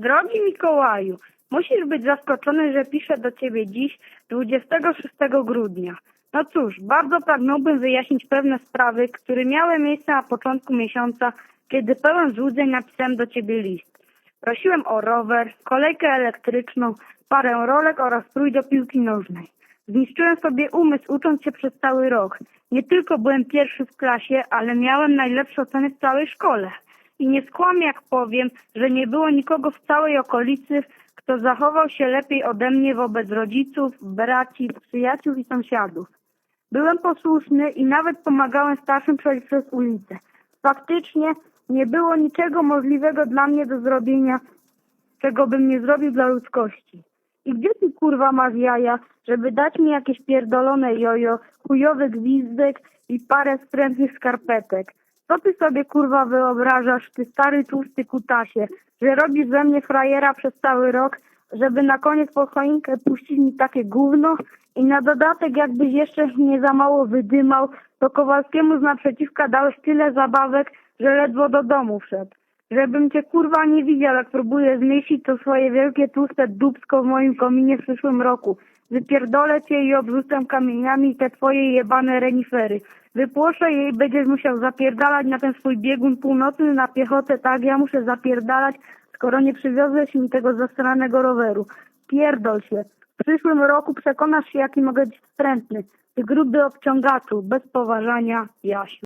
Drogi Mikołaju, musisz być zaskoczony, że piszę do ciebie dziś, 26 grudnia. No cóż, bardzo pragnąłbym wyjaśnić pewne sprawy, które miały miejsce na początku miesiąca, kiedy pełen złudzeń napisałem do ciebie list. Prosiłem o rower, kolejkę elektryczną, parę rolek oraz strój do piłki nożnej. Zniszczyłem sobie umysł ucząc się przez cały rok. Nie tylko byłem pierwszy w klasie, ale miałem najlepsze oceny w całej szkole. I nie skłamię jak powiem, że nie było nikogo w całej okolicy, kto zachował się lepiej ode mnie wobec rodziców, braci, przyjaciół i sąsiadów. Byłem posłuszny i nawet pomagałem starszym przejść przez ulicę. Faktycznie nie było niczego możliwego dla mnie do zrobienia, czego bym nie zrobił dla ludzkości. I gdzie ty kurwa masz jaja, żeby dać mi jakieś pierdolone jojo, chujowy gwizdek i parę skrętnych skarpetek? Co ty sobie kurwa wyobrażasz, ty stary tłusty kutasie, że robisz ze mnie frajera przez cały rok, żeby na koniec po choinkę puścić mi takie gówno i na dodatek jakbyś jeszcze nie za mało wydymał, to Kowalskiemu z naprzeciwka dałeś tyle zabawek, że ledwo do domu wszedł. Żebym cię kurwa nie widział, jak próbuję zmyślić to swoje wielkie tłuste dubsko w moim kominie w przyszłym roku. Wypierdolę cię i obrzucę kamieniami te twoje jebane renifery. Wypłoszę je i będziesz musiał zapierdalać na ten swój biegun północny na piechotę, tak ja muszę zapierdalać, skoro nie przywiozłeś mi tego zasranego roweru. Pierdol się. W przyszłym roku przekonasz się, jaki mogę być wstrętny. Ty gruby obciągaczu, bez poważania, Jasiu.